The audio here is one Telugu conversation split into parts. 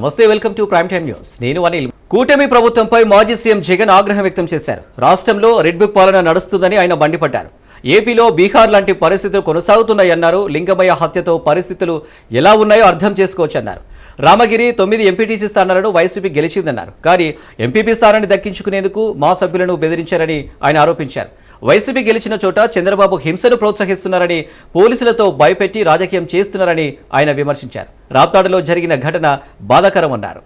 నమస్తే welcome to prime time news నేను అనిల్. కూటమి ప్రభుత్వంపై మాజీ సీఎం జగన్ ఆగ్రహం వ్యక్తం చేశారు. రాష్ట్రంలో రెడ్ బుక్ పాలన నడుస్తుందని ఆయన మండిపడ్డారు. ఏపీలో బీహార్ లాంటి పరిస్థితులు కొనసాగుతున్నాయన్నారు. లింగమయ్య హత్యతో పరిస్థితులు ఎలా ఉన్నాయో అర్థం చేసుకోవచ్చన్నారు. రామగిరి తొమ్మిది ఎంపీటీసీ స్థానాలను వైసీపీ గెలిచిందన్నారు. కానీ ఎంపీపీ స్థానాన్ని దక్కించుకునేందుకు మా సభ్యులను బెదిరించారని ఆయన ఆరోపించారు. వైసీపీ గెలిచిన చోట చంద్రబాబు హింసను ప్రోత్సహిస్తున్నారని పోలీసులతో భయపెట్టి రాజకీయం చేస్తున్నారని ఆయన విమర్శించారు. రాప్తాడులో జరిగిన ఘటన బాధాకరమన్నారు.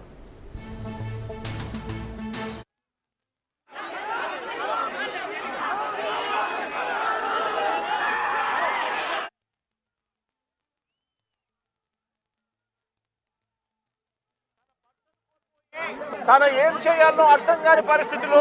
తను ఏం చేయాలో అర్థం కాని పరిస్థితులు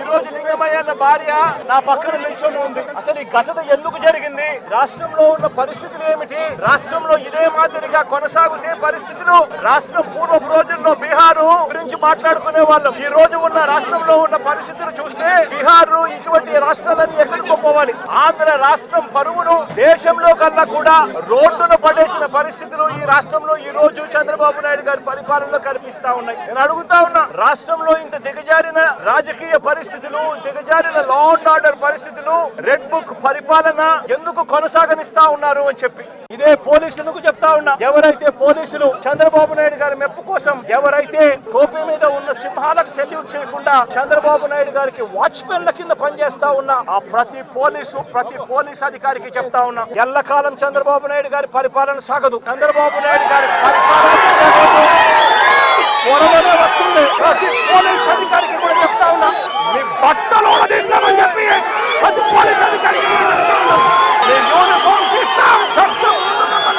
ఈ రోజు లింగమయ్య అన్న భార్య నా పక్కన నిల్చొని ఉంది. అసలు ఈ ఘటన ఎందుకు జరిగింది? రాష్ట్రంలో ఉన్న పరిస్థితులు ఏమిటి? రాష్ట్రంలో ఇదే మాదిరిగా కొనసాగుతే పరిస్థితులు? రాష్ట్రం పూర్వపు రోజుల్లో బీహార్ గురించి మాట్లాడుకునే వాళ్ళం. ఈ రోజు ఉన్న రాష్ట్రంలో ఉన్న పరిస్థితులు చూస్తే బీహార్ ఇటువంటి రాష్ట్రాలన్నీ ఎక్కడికి పోవాలి ఆంధ్ర రాష్ట్రం పరువును దేశంలో కన్నా కూడా రోడ్డున పడేసిన పరిస్థితులు ఈ రాష్ట్రంలో ఈ రోజు చంద్రబాబు నాయుడు గారి పరిపాలనలో కనిపిస్తా ఉన్నాయి. నేను అడుగుతా ఉన్నా రాష్ట్రంలో ఇంత దిగజారిన రాజకీయ పరిస్థితి పరిస్థితులు దిగజారిన లా అండ్ ఆర్డర్ పరిస్థితులు రెడ్ బుక్ పరిపాలన ఎందుకు కొనసాగనిస్తా ఉన్నారు అని చెప్పి. ఇదే పోలీసులకు చెప్తా ఉన్నా? ఎవరైతే పోలీసులు చంద్రబాబు నాయుడు గారి మెప్పు కోసం ఎవరైతే టోపీ మీద ఉన్న సింహాలకు సెల్యూట్ చేయకుండా చంద్రబాబు నాయుడు గారికి వాచ్మెన్ల కింద పనిచేస్తా ఉన్నా ఆ ప్రతి పోలీసు ప్రతి పోలీస్ అధికారికి చెప్తా ఉన్నా ఎల్లకాలం చంద్రబాబు నాయుడు గారి పరిపాలన సాగదు. చంద్రబాబు నాయుడు గారి పరిపాలన వస్తుంది. ప్రతి పోలీస్ అధికారికి కూడా చెప్తా ఉన్నా. బట్టలు తీస్తామని చెప్పి ప్రతి పోలీస్ అధికారి యూనిఫామ్ తీస్తాం చట్టం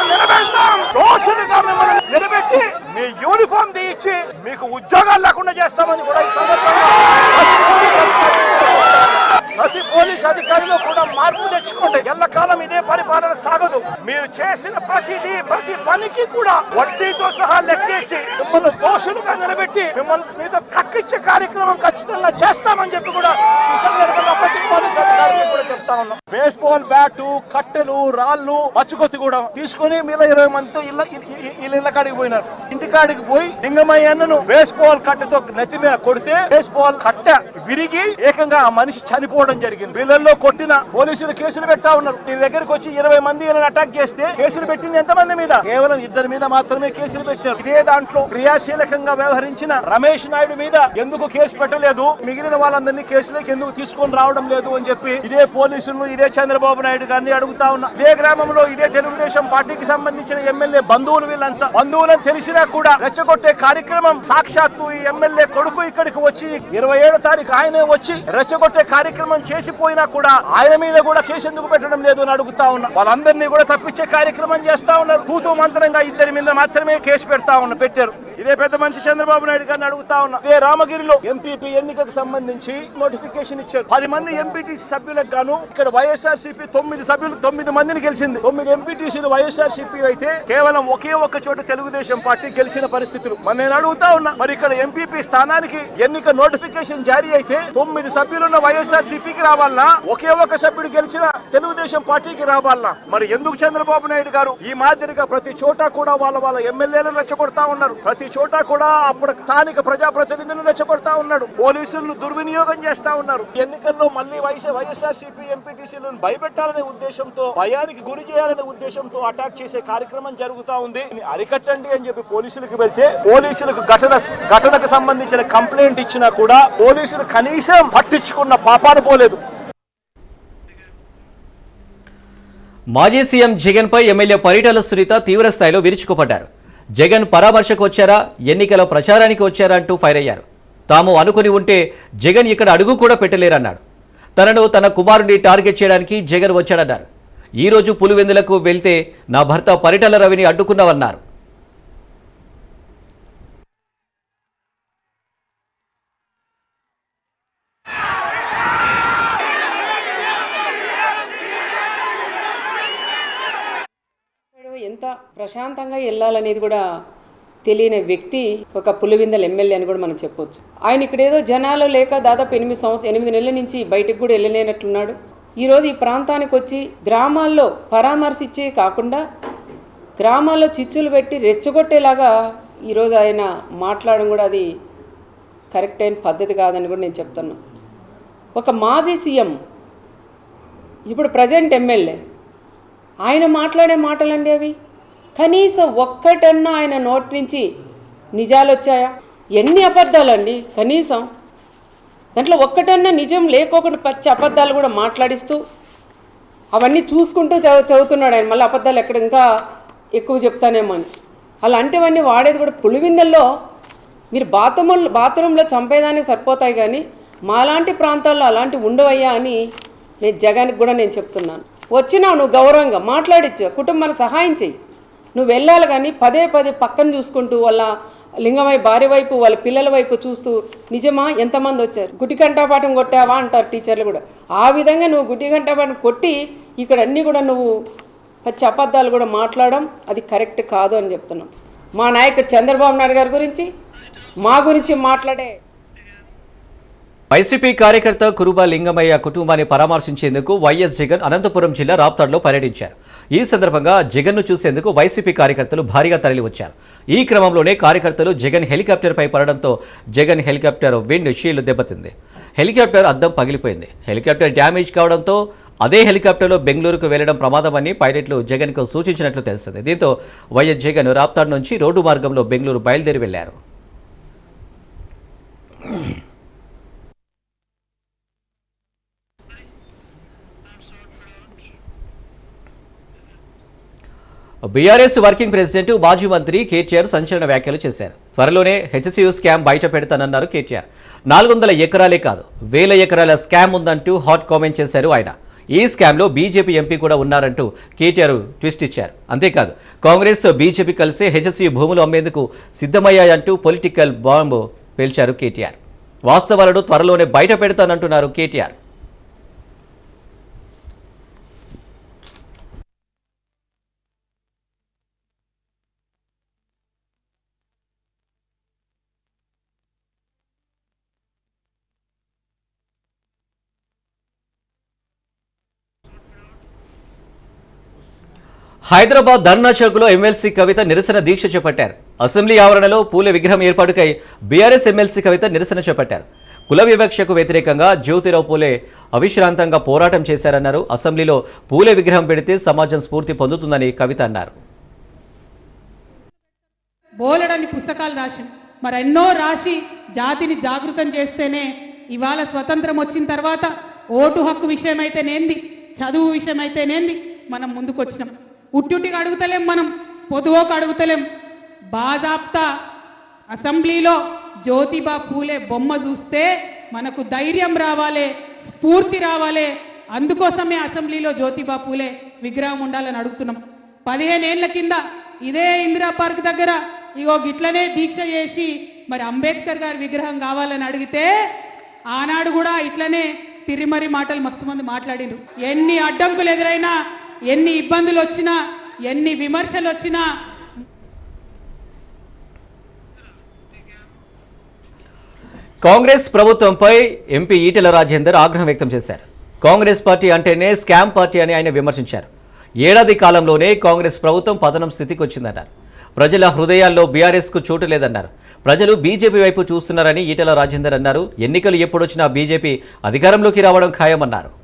నిలబెడతాం దోషులుగా మిమ్మల్ని నిలబెట్టి మీ యూనిఫామ్ తీయించి మీకు ఉద్యోగాలు లేకుండా చేస్తామని కూడా ఈ సందర్భంగా ప్రతి పోలీస్ అధికారిలో కూడా మార్పు తెచ్చుకోండి. ఎల్లకాలం ఇదే పరిపాలన సాగదు. మీరు చేసిన ప్రతిదీ ప్రతి పనికి కూడా వడ్డీతో సహా లెక్కేసి మిమ్మల్ని దోషులుగా నిలబెట్టి మిమ్మల్ని మీతో కక్కిచ్చే కార్యక్రమం ఖచ్చితంగా చేస్తామని చెప్పి కూడా ఈ సందర్భంగా ప్రతి పోలీస్ అధికారికి కూడా చెప్తా ఉన్నాం. బేస్బాల్ బ్యాటు కట్టెలు రాళ్ళు మచ్చుకొత్తి కూడా తీసుకుని మీలో ఇరవై మందితో ఇళ్ళ ఇళ్ళ ఇళ్ళ కాడికి పోయినారు. ఇంటికాడికి పోయి లింగమయ్య అన్నను బేస్బాల్ కట్టతో నెత్తి మీద కొడితే బేస్బాల్ కట్ట విరిగి ఏకంగా ఆ మనిషి చనిపోవడం జరిగింది. పిల్లల్లో కొట్టిన పోలీసులు కేసులు పెట్టా ఉన్నారు. నీ దగ్గరికి వచ్చి ఇరవై మంది అటాక్ చేస్తే కేసులు పెట్టింది ఎంతమంది మీద? కేవలం ఇద్దరి మీద మాత్రమే కేసులు పెట్టారు. ఇదే దాంట్లో క్రియాశీలకంగా వ్యవహరించిన రమేష్ నాయుడు మీద ఎందుకు కేసు పెట్టలేదు? మిగిలిన వాళ్ళందరినీ కేసులోకి ఎందుకు తీసుకొని రావడం లేదు అని చెప్పి ఇదే పోలీసులు ఇదే చంద్రబాబు నాయుడు గారిని అడుగుతా ఉన్నా. ఇదే గ్రామంలో ఇదే తెలుగుదేశం పార్టీకి సంబంధించిన ఎమ్మెల్యే బంధువులు వీళ్ళంతా. బంధువులను తెలిసినా కూడా కూడా రెచ్చగొట్టే కార్యక్రమం. సాక్షాత్తు ఈ ఎమ్మెల్యే కొడుకు ఇక్కడికి వచ్చి ఇరవై ఏడో తారీఖు ఆయనే వచ్చి రెచ్చగొట్టే కార్యక్రమం చేసిపోయినా కూడా ఆయన మీద కూడా కేసు ఎందుకు పెట్టడం లేదు అని అడుగుతా ఉన్నా. వాళ్ళందరినీ కూడా తప్పించే కార్యక్రమం చేస్తా ఉన్నారు. కూతూ మంత్రంగా ఇద్దరి మీద మాత్రమే కేసు పెడతా ఉన్నా పెట్టారు. ఇదే పెద్ద మనిషి చంద్రబాబు నాయుడు గారిని అడుగుతా ఉన్నా. ఇదే రామగిరిలో ఎంపీపీ ఎన్నికకు సంబంధించి నోటిఫికేషన్ ఇచ్చారు. పది మంది ఎంపీటీసీ సభ్యులకు గాను ఇక్కడ వైఎస్ఆర్ సిపి తొమ్మిది సభ్యులు తొమ్మిది మందిని గెలిచింది. తొమ్మిది ఎంపీటీసీలు వైఎస్ఆర్ సిపి అయితే కేవలం ఒకే ఒక్క చోట తెలుగుదేశం పార్టీ గెలిచిన పరిస్థితులు. మరి నేను అడుగుతా ఉన్నా మరి ఇక్కడ ఎంపీపీ స్థానానికి ఎన్నిక నోటిఫికేషన్ జారీ అయితే తొమ్మిది సభ్యులున్న వైఎస్ఆర్ సిపికి రావాలన్నా ఒకే ఒక సభ్యుడు గెలిచిన తెలుగుదేశం పార్టీకి రావాలనా మరి ఎందుకు చంద్రబాబు నాయుడు గారు ఈ మాదిరిగా ప్రతి చోట కూడా వాళ్ళ వాళ్ళ ఎమ్మెల్యేలను రెచ్చగొడతా ఉన్నారు? ప్రతి చోట కూడా అప్పుడు స్థానిక ప్రజాప్రతినిధులను రెచ్చగొడతా ఉన్నాడు పోలీసులను దుర్వినియోగం చేస్తా ఉన్నారు. ఎన్నికల్లో మళ్ళీ వైఎస్ వైఎస్ఆర్ సిపి ఎంపీటీసీలను భయపెట్టాలనే ఉద్దేశంతో భయానికి గురి చేయాలనే ఉద్దేశంతో అటాక్ చేసే కార్యక్రమం జరుగుతా ఉంది. అరికట్టండి అని చెప్పి పోలీసులకు వెళ్తే పోలీసులకు ఘటన ఘటనకు సంబంధించిన కంప్లైంట్ ఇచ్చినా కూడా పోలీసులు కనీసం పట్టించుకున్న పాపాలు పోలేదు. మాజీ సీఎం జగన్పై ఎమ్మెల్యే పరిటాల సునీత తీవ్రస్థాయిలో విరుచుకుపడ్డారు. జగన్ పరామర్శకు వచ్చారా? ఎన్నికల ప్రచారానికి వచ్చారా అంటూ ఫైర్ అయ్యారు. తాము అనుకుని ఉంటే జగన్ ఇక్కడ అడుగు కూడా పెట్టలేరన్నాడు. తనను తన కుమారుడిని టార్గెట్ చేయడానికి జగన్ వచ్చాడన్నారు. ఈ రోజు పులివెందులకు వెళ్తే నా భర్త పరిటాల రవిని అడ్డుకున్నావన్నారు ఇక్కడ ఎంత ప్రశాంతంగా వెళ్ళాలనేది కూడా తెలియని వ్యక్తి ఒక పులివిందల ఎమ్మెల్యే అని కూడా మనం చెప్పొచ్చు. ఆయన ఇక్కడేదో జనాలు లేక దాదాపు ఎనిమిది సంవత్సరం ఎనిమిది నెలల నుంచి బయటకు కూడా వెళ్ళలేనట్లున్నాడు ఈరోజు ఈ ప్రాంతానికి వచ్చి గ్రామాల్లో పరామర్శించే కాకుండా గ్రామాల్లో చిచ్చులు పెట్టి రెచ్చగొట్టేలాగా ఈరోజు ఆయన మాట్లాడడం కూడా అది కరెక్ట్ అయిన పద్ధతి కాదని కూడా నేను చెప్తున్నా. ఒక మాజీ సీఎం ఇప్పుడు ప్రజెంట్ ఎమ్మెల్యే ఆయన మాట్లాడే మాటలండి అవి. కనీసం ఒక్కటన్నా ఆయన నోటి నుంచి నిజాలు వచ్చాయా ఎన్ని అబద్ధాలండి? కనీసం దాంట్లో ఒక్కటన్నా నిజం లేకోకుండా పచ్చి అబద్ధాలు కూడా మాట్లాడిస్తూ అవన్నీ చూసుకుంటూ చదువు చదువుతున్నాడు ఆయన. మళ్ళీ అబద్ధాలు ఎక్కడ ఇంకా ఎక్కువ చెప్తానేమో అని. అలాంటివన్నీ వాడేది కూడా పులివిందల్లో మీరు బాత్రూమ్ బాత్రూంలో చంపేదానికి సరిపోతాయి కానీ మాలాంటి ప్రాంతాల్లో అలాంటివి ఉండవయ్యా అని నేను జగానికి కూడా నేను చెప్తున్నాను. వచ్చినావు నువ్వు గౌరవంగా మాట్లాడిచ్చు కుటుంబాన్ని సహాయం చెయ్యి. నువ్వు వెళ్ళాలి కానీ పదే పదే పక్కన చూసుకుంటూ వాళ్ళ లింగమై భార్య వైపు వాళ్ళ పిల్లల వైపు చూస్తూ నిజమా? ఎంతమంది వచ్చారు? గుడి కంటాపాఠం కొట్టావా? అంటారు టీచర్లు కూడా. ఆ విధంగా నువ్వు గుడి కంటాపాఠం కొట్టి ఇక్కడ అన్నీ కూడా నువ్వు పచ్చి అబద్ధాలు కూడా మాట్లాడడం అది కరెక్ట్ కాదు అని చెప్తున్నాం. మా నాయకుడు చంద్రబాబు నాయుడు గారి గురించి మా గురించి మాట్లాడే వైసీపీ కార్యకర్త కురుబా లింగమయ్య కుటుంబాన్ని పరామర్శించేందుకు వైఎస్ జగన్ అనంతపురం జిల్లా రాప్తాడ్లో పర్యటించారు. ఈ సందర్భంగా జగన్ను చూసేందుకు వైసీపీ కార్యకర్తలు భారీగా తరలివచ్చారు. ఈ క్రమంలోనే కార్యకర్తలు జగన్ హెలికాప్టర్పై పడడంతో జగన్ హెలికాప్టర్ విండ్ షీల్డ్ దెబ్బతింది. హెలికాప్టర్ అద్దం పగిలిపోయింది. హెలికాప్టర్ డ్యామేజ్ కావడంతో అదే హెలికాప్టర్లో బెంగళూరుకు వెళ్ళడం ప్రమాదమని పైలట్లు జగన్కు సూచించినట్లు తెలిసింది దీంతో వైఎస్ జగన్ రాప్తాడ్ నుంచి రోడ్డు మార్గంలో బెంగళూరు బయలుదేరి వెళ్ళారు. బీఆర్ఎస్ వర్కింగ్ ప్రెసిడెంట్ మాజీ మంత్రి కేటీఆర్ సంచలన వ్యాఖ్యలు చేశారు. త్వరలోనే హెచ్సియు స్కామ్ బయట పెడతానన్నారు కేటీఆర్. నాలుగు వందల ఎకరాలే కాదు వేల ఎకరాల స్కామ్ ఉందంటూ హాట్ కామెంట్ చేశారు ఆయన. ఈ స్కామ్లో బీజేపీ ఎంపీ కూడా ఉన్నారంటూ కేటీఆర్ ట్విస్ట్ ఇచ్చారు. అంతేకాదు కాంగ్రెస్ బీజేపీ కలిసి హెచ్సియు భూములు అమ్మేందుకు సిద్ధమయ్యాయంటూ పొలిటికల్ బాంబు పేల్చారు కేటీఆర్. వాస్తవాలను త్వరలోనే బయట పెడతానంటున్నారు కేటీఆర్. హైదరాబాద్ ధర్నా చౌక్లో ఎమ్మెల్సీ కవిత నిరసన దీక్ష చేపట్టారు. అసెంబ్లీ ఆవరణలో పూల విగ్రహం ఏర్పాటుకై బీఆర్ఎస్ ఎమ్మెల్సీ కవిత నిరసన చేపట్టారు. కుల వివక్షకు వ్యతిరేకంగా జ్యోతిరావు పూలే అవిశ్రాంతంగా పోరాటం చేశారన్నారు. అసెంబ్లీలో పూలే విగ్రహం పెడితే సమాజం స్ఫూర్తి పొందుతుందని కవిత అన్నారు. బోలెడని పుస్తకాలు రాసి మరి ఎన్నో రాసి జాతిని జాగృతం చేస్తేనే ఇవాళ స్వతంత్రం వచ్చిన తర్వాత ఓటు హక్కు విషయమైతేనేంది? చదువు విషయమైతేనేంది? మనం ముందుకొచ్చినాం. ఉట్టుటికి అడుగుతలేం మనం పొదువోకు అడుగుతలేం. బాజాప్తా అసెంబ్లీలో జ్యోతిబా పూలే బొమ్మ చూస్తే మనకు ధైర్యం రావాలి స్ఫూర్తి రావాలి. అందుకోసమే అసెంబ్లీలో జ్యోతిబా పూలే విగ్రహం ఉండాలని అడుగుతున్నాం. పదిహేను ఏళ్ళ కింద ఇదే ఇందిరా పార్క్ దగ్గర ఇగో గిట్లనే దీక్ష చేసి మరి అంబేద్కర్ గారి విగ్రహం కావాలని అడిగితే ఆనాడు కూడా ఇట్లనే తిరిమరి మాటలు మస్తు మంది మాట్లాడిండ్రు ఎన్ని అడ్డంకులు ఎదురైనా ఎన్ని ఇబ్బందులు వచ్చినా ఎన్ని విమర్శలు వచ్చినా. కాంగ్రెస్ ప్రభుత్వంపై ఎంపీ ఈటెల రాజేందర్ ఆగ్రహం వ్యక్తం చేశారు. కాంగ్రెస్ పార్టీ అంటేనే స్కామ్ పార్టీ అని ఆయన విమర్శించారు. ఏడాది కాలంలోనే కాంగ్రెస్ ప్రభుత్వం పతనం స్థితికి వచ్చిందన్నారు. ప్రజల హృదయాల్లో బీఆర్ఎస్కు చోటు లేదన్నారు. ప్రజలు బీజేపీ వైపు చూస్తున్నారని ఈటెల రాజేందర్ అన్నారు. ఎన్నికలు ఎప్పుడొచ్చినా బీజేపీ అధికారంలోకి రావడం ఖాయమన్నారు.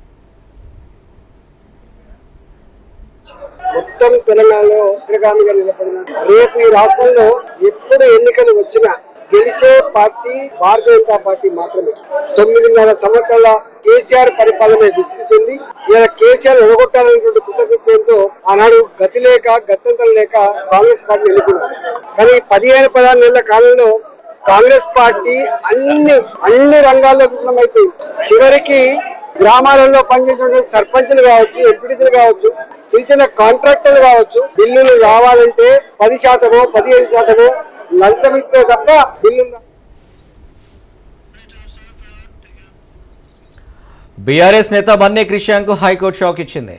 మొత్తం తెలంగాణలో అగ్రగామిగా నిలబడిన రేపు ఈ రాష్ట్రంలో ఎప్పుడు ఎన్నికలు వచ్చినా గెలిచే పార్టీ భారతీయ జనతా పార్టీ మాత్రమే. తొమ్మిదిన్నర సంవత్సరాల కేసీఆర్ పరిపాలన విసిగితుంది. ఇలా కేసీఆర్ ఎడగొట్టాలనేటువంటి కృతజ్ఞతతో ఆనాడు గతి లేక గత్యంతరం లేక కాంగ్రెస్ పార్టీ ఎన్నుకున్నారు కానీ పదిహేను పదహారు నెలల కాలంలో కాంగ్రెస్ పార్టీ అన్ని అన్ని రంగాల్లో విఫలమైపోయింది చివరికి గ్రామాలలో పనిచేసినటువంటి సర్పంచ్లు కావచ్చు ఎంపీటీసీలు కావచ్చు చిన్న చిన్న కాంట్రాక్టర్లు కావచ్చు బిల్లులు రావాలంటే పది శాతము పదిహేను శాతము లంచం ఇస్తే తప్ప బిల్లు బీఆర్ఎస్ నేత బన్నే క్రిషాంక్ హైకోర్టు షాక్ ఇచ్చింది.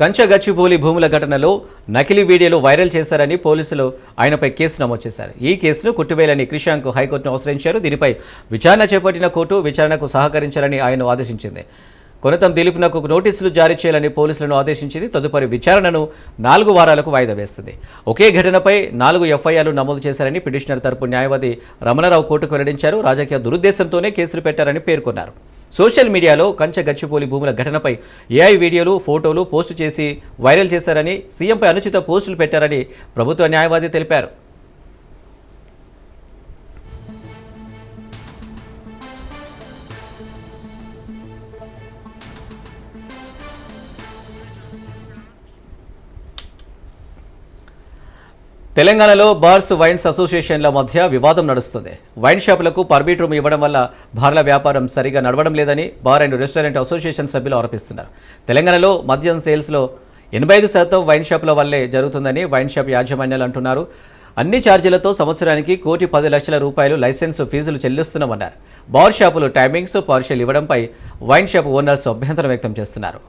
కంచగచ్చిబౌలి భూముల ఘటనలో నకిలీ వీడియోలు వైరల్ చేశారని పోలీసులు ఆయనపై కేసు నమోదు చేశారు. ఈ కేసును కొట్టివేయాలని క్రిషాంక్ హైకోర్టును ఆశ్రయించారు. దీనిపై విచారణ చేపట్టిన కోర్టు విచారణకు సహకరించాలని ఆయన ఆదేశించింది. కొనతం దిలీప్నకు నోటీసులు జారీ చేయాలని పోలీసులను ఆదేశించింది. తదుపరి విచారణను నాలుగు వారాలకు వాయిదా వేస్తుంది. ఒకే ఘటనపై నాలుగు ఎఫ్ఐఆర్లు నమోదు చేశారని పిటిషనర్ తరపు న్యాయవాది రమణారావు కోర్టుకు వెల్లడించారు. రాజకీయ దురుద్దేశంతోనే కేసులు పెట్టారని పేర్కొన్నారు. సోషల్ మీడియాలో కంచె గచ్చిపోలి భూముల ఘటనపై ఏఐ వీడియోలు ఫోటోలు పోస్టు చేసి వైరల్ చేశారని సీఎంపై అనుచిత పోస్టులు పెట్టారని ప్రభుత్వ న్యాయవాది తెలిపారు. తెలంగాణలో బార్స్ వైన్స్ అసోసియేషన్ల మధ్య వివాదం నడుస్తుంది. వైన్ షాపులకు పర్మిట్ రూమ్ ఇవ్వడం వల్ల బార్ల వ్యాపారం సరిగా నడవడం లేదని బార్ అండ్ రెస్టారెంట్ అసోసియేషన్ సభ్యులు ఆరోపిస్తున్నారు. తెలంగాణలో మద్యం సేల్స్లో ఎనభై ఐదు శాతం వైన్ షాపుల వల్లే జరుగుతుందని వైన్ షాప్ యాజమాన్యాలు అంటున్నారు. అన్ని ఛార్జీలతో సంవత్సరానికి కోటి పది లక్షల రూపాయలు లైసెన్స్ ఫీజులు చెల్లిస్తున్నామన్నారు. బార్ షాపులు టైమింగ్స్ పార్షియల్ ఇవ్వడంపై వైన్ షాప్ ఓనర్స్ అభ్యంతరం వ్యక్తం చేస్తున్నారు.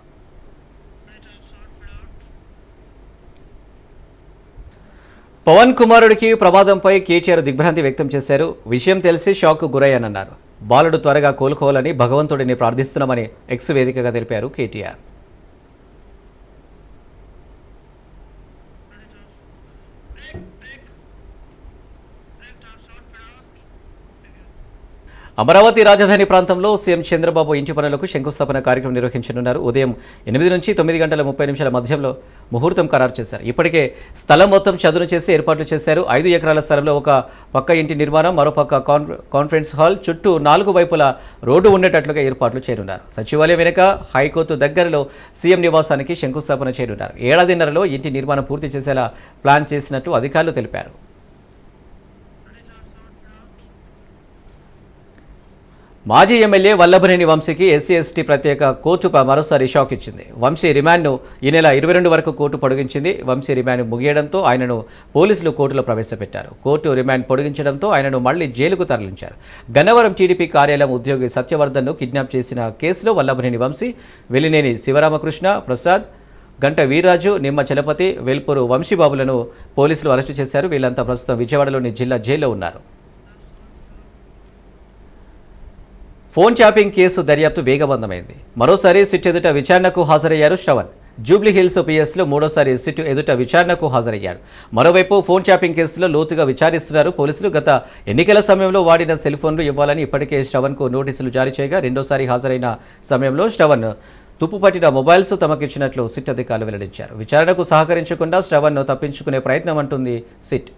పవన్ కుమారుడికి ప్రమాదంపై కేటీఆర్ దిగ్భ్రాంతి వ్యక్తం చేశారు. విషయం తెలిసి షాక్ గురయ్యానన్నారు. బాలుడు త్వరగా కోలుకోవాలని భగవంతుడిని ప్రార్థిస్తున్నామని ఎక్స్ వేదికగా తెలిపారు కేటీఆర్. అమరావతి రాజధాని ప్రాంతంలో సీఎం చంద్రబాబు ఇంటి పనులకు శంకుస్థాపన కార్యక్రమం నిర్వహించనున్నారు. ఉదయం ఎనిమిది నుంచి తొమ్మిది గంటల ముప్పై నిమిషాల మధ్యంలో ముహూర్తం ఖరారు చేశారు. ఇప్పటికే స్థలం మొత్తం చదును చేసి ఏర్పాట్లు చేశారు. ఐదు ఎకరాల స్థలంలో ఒక పక్క ఇంటి నిర్మాణం మరోపక్క కాన్ కాన్ఫరెన్స్ హాల్ చుట్టూ నాలుగు వైపులా రోడ్డు ఉండేటట్లుగా ఏర్పాట్లు చేరున్నారు సచివాలయం వెనుక హైకోర్టు దగ్గరలో సీఎం నివాసానికి శంకుస్థాపన చేరున్నారు ఏడాదిన్నరలో ఇంటి నిర్మాణం పూర్తి చేసేలా ప్లాన్ చేసినట్టు అధికారులు తెలిపారు. మాజీ ఎమ్మెల్యే వల్లభనేని వంశీకి ఎస్సీ ఎస్టీ ప్రత్యేక కోర్టు మరోసారి షాక్ ఇచ్చింది. వంశీ రిమాండ్ను ఈ నెల ఇరవై రెండు వరకు కోర్టు పొడిగించింది. వంశీ రిమాండ్ ముగియడంతో ఆయనను పోలీసులు కోర్టులో ప్రవేశపెట్టారు. కోర్టు రిమాండ్ పొడిగించడంతో ఆయనను మళ్ళీ జైలుకు తరలించారు. గన్నవరం టీడీపీ కార్యాలయం ఉద్యోగి సత్యవర్ధన్ను కిడ్నాప్ చేసిన కేసులో వల్లభనేని వంశీ వెలినేని శివరామకృష్ణ ప్రసాద్ గంట వీర్రాజు నిమ్మ చలపతి వెల్పూరు వంశీబాబులను పోలీసులు అరెస్టు చేశారు. వీళ్ళంతా ప్రస్తుతం విజయవాడలోని జిల్లా జైల్లో ఉన్నారు. ఫోన్ ట్యాపింగ్ కేసు దర్యాప్తు వేగవంతమైంది. మరోసారి సిట్ ఎదుట విచారణకు హాజరయ్యారు శ్రవణ్. జూబ్లీ హిల్స్ పిఎస్లో మూడోసారి సిట్ ఎదుట విచారణకు హాజరయ్యాడు. మరోవైపు ఫోన్ ట్యాపింగ్ కేసులో లోతుగా విచారిస్తున్నారు పోలీసులు. గత ఎన్నికల సమయంలో వాడిన సెల్ ఫోన్లు ఇవ్వాలని ఇప్పటికే శ్రవణ్కు నోటీసులు జారీ చేయగా రెండోసారి హాజరైన సమయంలో శ్రవణ్ తుప్పుపట్టిన మొబైల్స్ తమకిచ్చినట్లు సిట్ అధికారులు వెల్లడించారు. విచారణకు సహకరించకుండా శ్రవణ్ను తప్పించుకునే ప్రయత్నం అంటుంది సిట్.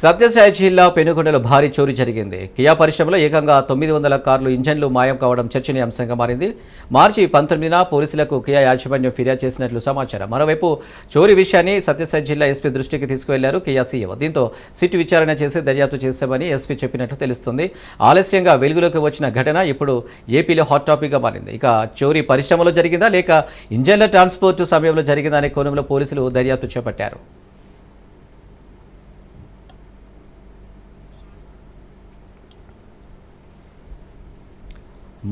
సత్యసాయి జిల్లా పెనుగొండలో భారీ చోరీ జరిగింది. కియా పరిశ్రమలో ఏకంగా తొమ్మిది వందల కార్లు ఇంజన్లు మాయం కావడం చర్చనీయాంశంగా మారింది. మార్చి పంతొమ్మిదిన పోలీసులకు కియా యాజమాన్యం ఫిర్యాదు చేసినట్లు సమాచారం. మరోవైపు చోరీ విషయాన్ని సత్యసాయి జిల్లా ఎస్పీ దృష్టికి తీసుకువెళ్ళారు కియా సీఈఓ. దీంతో సిట్ విచారణ చేసి దర్యాప్తు చేశామని ఎస్పీ చెప్పినట్లు తెలుస్తుంది. ఆలస్యంగా వెలుగులోకి వచ్చిన ఘటన ఇప్పుడు ఏపీలో హాట్ టాపిక్గా మారింది. ఇక చోరీ పరిశ్రమలో జరిగిందా లేక ఇంజన్ల ట్రాన్స్పోర్ట్ సమయంలో జరిగిందా అనే కోణంలో పోలీసులు దర్యాప్తు చేపట్టారు.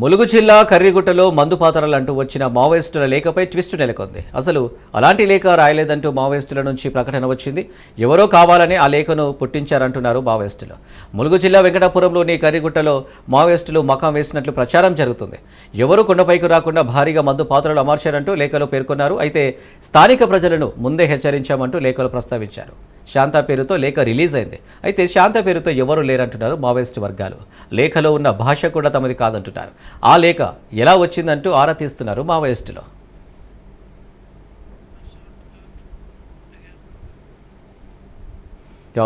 ములుగు జిల్లా కర్రిగుట్టలో మందు పాత్రలు అంటూ వచ్చిన మావోయిస్టుల లేఖపై ట్విస్ట్ నెలకొంది. అసలు అలాంటి లేఖ రాయలేదంటూ మావోయిస్టుల నుంచి ప్రకటన వచ్చింది. ఎవరో కావాలని ఆ లేఖను పుట్టించారంటున్నారు మావోయిస్టులు. ములుగు జిల్లా వెంకటాపురంలోని కర్రిగుట్టలో మావోయిస్టులు మకాం వేసినట్లు ప్రచారం జరుగుతుంది. ఎవరు కొండపైకి రాకుండా భారీగా మందు పాత్రలు అమర్చారంటూ లేఖలో పేర్కొన్నారు. అయితే స్థానిక ప్రజలను ముందే హెచ్చరించామంటూ లేఖలో ప్రస్తావించారు. శాంత పేరుతో లేఖ రిలీజ్ అయింది. అయితే శాంత పేరుతో ఎవరు లేరంటున్నారు మావోయిస్ట్ వర్గాలు. లేఖలో ఉన్న భాష కూడా తమది కాదంటున్నారు. ఆ లేఖ ఎలా వచ్చిందంటూ ఆరా తీస్తున్నారు మావోయిస్టులు.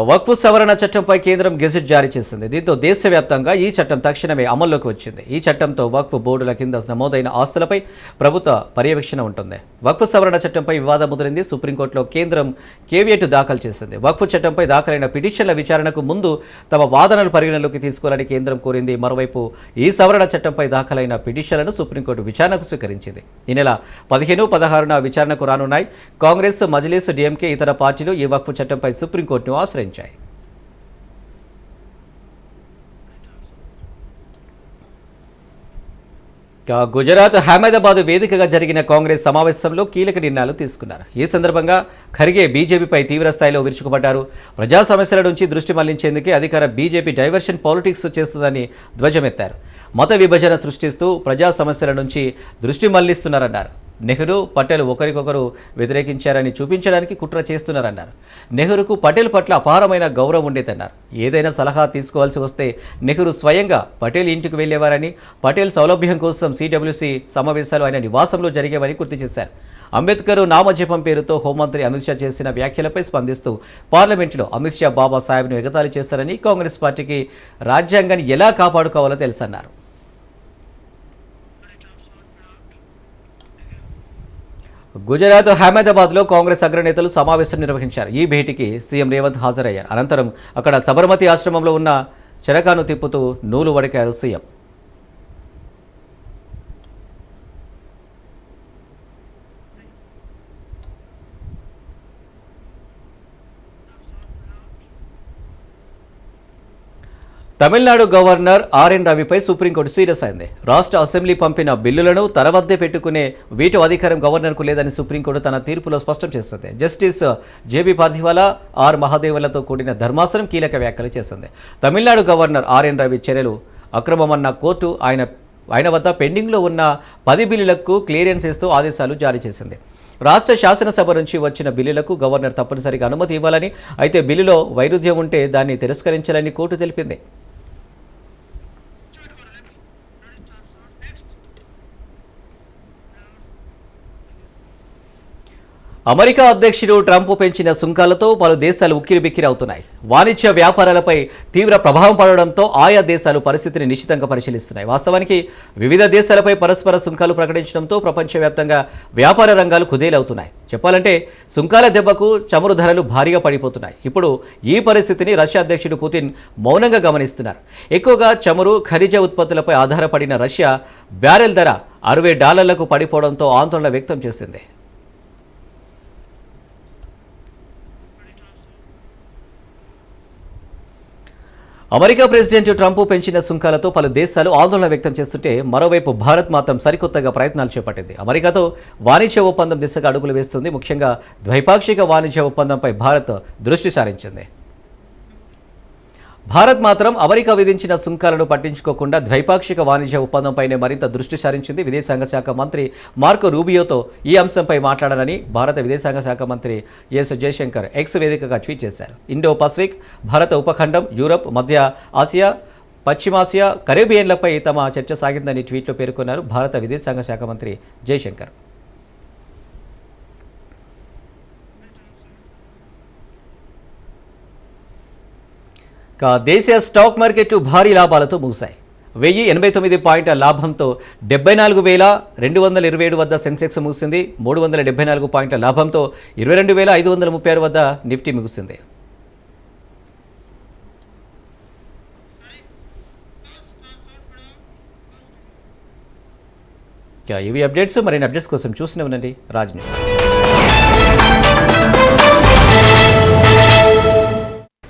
వక్ఫ్ సవరణ చట్టంపై కేంద్రం గెజెట్ జారీ చేసింది. దీంతో దేశవ్యాప్తంగా ఈ చట్టం తక్షణమే అమల్లోకి వచ్చింది. ఈ చట్టంతో వక్ఫ్ బోర్డుల కింద నమోదైన ఆస్తులపై ప్రభుత్వ పర్యవేక్షణ ఉంటుంది. వక్ఫ్ సవరణ చట్టంపై వివాదం ముదిరింది. సుప్రీంకోర్టులో కేంద్రం కేవియట్ దాఖలు చేసింది. వక్ఫ్ చట్టంపై దాఖలైన పిటిషన్ల విచారణకు ముందు తమ వాదనలు పరిగణలోకి తీసుకోవాలని కేంద్రం కోరింది. మరోవైపు ఈ సవరణ చట్టంపై దాఖలైన పిటిషన్లను సుప్రీంకోర్టు విచారణకు స్వీకరించింది. ఈ నెల పదిహేను పదహారున విచారణకు రానున్నాయి. కాంగ్రెస్ మజ్లిస్ డిఎంకే ఇతర పార్టీలు ఈ వక్ఫ్ చట్టంపై సుప్రీంకోర్టును ఆశ్రయించాయి. గుజరాత్ అహ్మదాబాద్ వేదికగా జరిగిన కాంగ్రెస్ సమావేశంలో కీలక నిర్ణయాలు తీసుకున్నారు. ఈ సందర్భంగా ఖర్గే బీజేపీపై తీవ్రస్థాయిలో విరుచుకుపడ్డారు. ప్రజా సమస్యల నుంచి దృష్టి మళ్ళించేందుకే అధికార బీజేపీ డైవర్షన్ పాలిటిక్స్ చేస్తుందని ధ్వజమెత్తారు. మత విభజన సృష్టిస్తూ ప్రజా సమస్యల నుంచి దృష్టి మళ్ళిస్తున్నారన్నారు. నెహ్రూ పటేల్ ఒకరికొకరు వ్యతిరేకించారని చూపించడానికి కుట్ర చేస్తున్నారన్నారు. నెహ్రూకు పటేల్ పట్ల అపారమైన గౌరవం ఉండేదన్నారు. ఏదైనా సలహా తీసుకోవాల్సి వస్తే నెహ్రూ స్వయంగా పటేల్ ఇంటికి వెళ్ళేవారని పటేల్ సౌలభ్యం కోసం సిడబ్ల్యూసీ సమావేశాలు ఆయన నివాసంలో జరిగేవని గుర్తు చేశారు. అంబేద్కర్ నామజపం పేరుతో హోంమంత్రి అమిత్ షా చేసిన వ్యాఖ్యలపై స్పందిస్తూ పార్లమెంటులో అమిత్ షా బాబాసాహెబ్ను ఎగతాళి చేస్తారని కాంగ్రెస్ పార్టీకి రాజ్యాంగాన్ని ఎలా కాపాడుకోవాలో తెలుసన్నారు. గుజరాత్ అహ్మదాబాద్లో కాంగ్రెస్ అగ్రనేతలు సమావేశం నిర్వహించారు. ఈ భేటీకి సీఎం రేవంత్ హాజరయ్యారు. అనంతరం అక్కడ సబర్మతి ఆశ్రమంలో ఉన్న చెరకాను తిప్పుతూ నూలు వడికారు CM. Tamil Nadu governor R N రవిపై supreme court serious అయింది. రాష్ట్ర అసెంబ్లీ పంపిన బిల్లులను తన వద్దే పెట్టుకునే వీటో అధికారం గవర్నర్కు లేదని సుప్రీంకోర్టు తన తీర్పులో స్పష్టం చేస్తుంది justice J B Pardiwala R మహాదేవులతో కూడిన ధర్మాసనం కీలక వ్యాఖ్యలు చేసింది. తమిళనాడు గవర్నర్ ఆర్ఎన్ రవి చర్యలు అక్రమమన్న కోర్టు ఆయన ఆయన వద్ద పెండింగ్లో ఉన్న పది బిల్లులకు క్లియరెన్స్ ఇస్తూ ఆదేశాలు జారీ చేసింది. రాష్ట్ర శాసనసభ నుంచి వచ్చిన బిల్లులకు గవర్నర్ తప్పనిసరిగా అనుమతి ఇవ్వాలని అయితే బిల్లులో వైరుధ్యం ఉంటే దాన్ని తిరస్కరించాలని కోర్టు తెలిపింది. అమెరికా అధ్యక్షుడు ట్రంప్ పెంచిన సుంకాలతో పలు దేశాలు ఉక్కిరిబిక్కిరవుతున్నాయి. వాణిజ్య వ్యాపారాలపై తీవ్ర ప్రభావం పడడంతో ఆయా దేశాలు పరిస్థితిని నిశ్చితంగా పరిశీలిస్తున్నాయి. వాస్తవానికి వివిధ దేశాలపై పరస్పర సుంకాలు ప్రకటించడంతో ప్రపంచవ్యాప్తంగా వ్యాపార రంగాలు కుదేలవుతున్నాయి. చెప్పాలంటే సుంకాల దెబ్బకు చమురు ధరలు భారీగా పడిపోతున్నాయి. ఇప్పుడు ఈ పరిస్థితిని రష్యా అధ్యక్షుడు పుతిన్ మౌనంగా గమనిస్తున్నారు. ఎక్కువగా చమురు ఖనిజ ఉత్పత్తులపై ఆధారపడిన రష్యా బ్యారెల్ ధర అరవై డాలర్లకు పడిపోవడంతో ఆందోళన వ్యక్తం చేసింది. అమెరికా ప్రెసిడెంట్ ట్రంప్ పెంచిన సుంకాలతో పలు దేశాలు ఆందోళన వ్యక్తం చేస్తుంటే మరోవైపు భారత్ మాత్రం సరికొత్తగా ప్రయత్నాలు చేపట్టింది. అమెరికాతో వాణిజ్య ఒప్పందం దిశగా అడుగులు వేస్తుంది. ముఖ్యంగా ద్వైపాక్షిక వాణిజ్య ఒప్పందంపై భారత్ దృష్టి సారించింది. భారత్ మాత్రం అమెరికా విధించిన సుంకాలను పట్టించుకోకుండా ద్వైపాక్షిక వాణిజ్య ఒప్పందంపైనే మరింత దృష్టి సారించింది విదేశాంగ శాఖ మంత్రి మార్కో రూబియోతో ఈ అంశంపై మాట్లాడనని భారత విదేశాంగ శాఖ మంత్రి ఎస్ జయశంకర్ ఎక్స్ వేదికగా ట్వీట్ చేశారు. ఇండో పసిఫిక్ భారత ఉపఖండం యూరప్ మధ్య ఆసియా పశ్చిమాసియా కరేబియన్లపై తమ చర్చ సాగిందని ట్వీట్లో పేర్కొన్నారు భారత విదేశాంగ శాఖ మంత్రి జయశంకర్. దేశీయ స్టాక్ మార్కెట్లు భారీ లాభాలతో ముగిశాయి. వెయ్యి ఎనభై తొమ్మిది పాయింట్ల లాభంతో డెబ్బై నాలుగు వేల రెండు వందల ఇరవై ఏడు వద్ద సెన్సెక్స్ ముగిసింది. మూడు వందల డెబ్బై నాలుగు పాయింట్ల లాభంతో ఇరవై రెండు వేల ఐదు వందల ముప్పై ఆరు వద్ద నిఫ్టీ ముగిసింది. ఇవి అప్డేట్స్. మరిన్ని అప్డేట్స్ కోసం చూస్తూనే ఉండండి రాజ్ న్యూస్.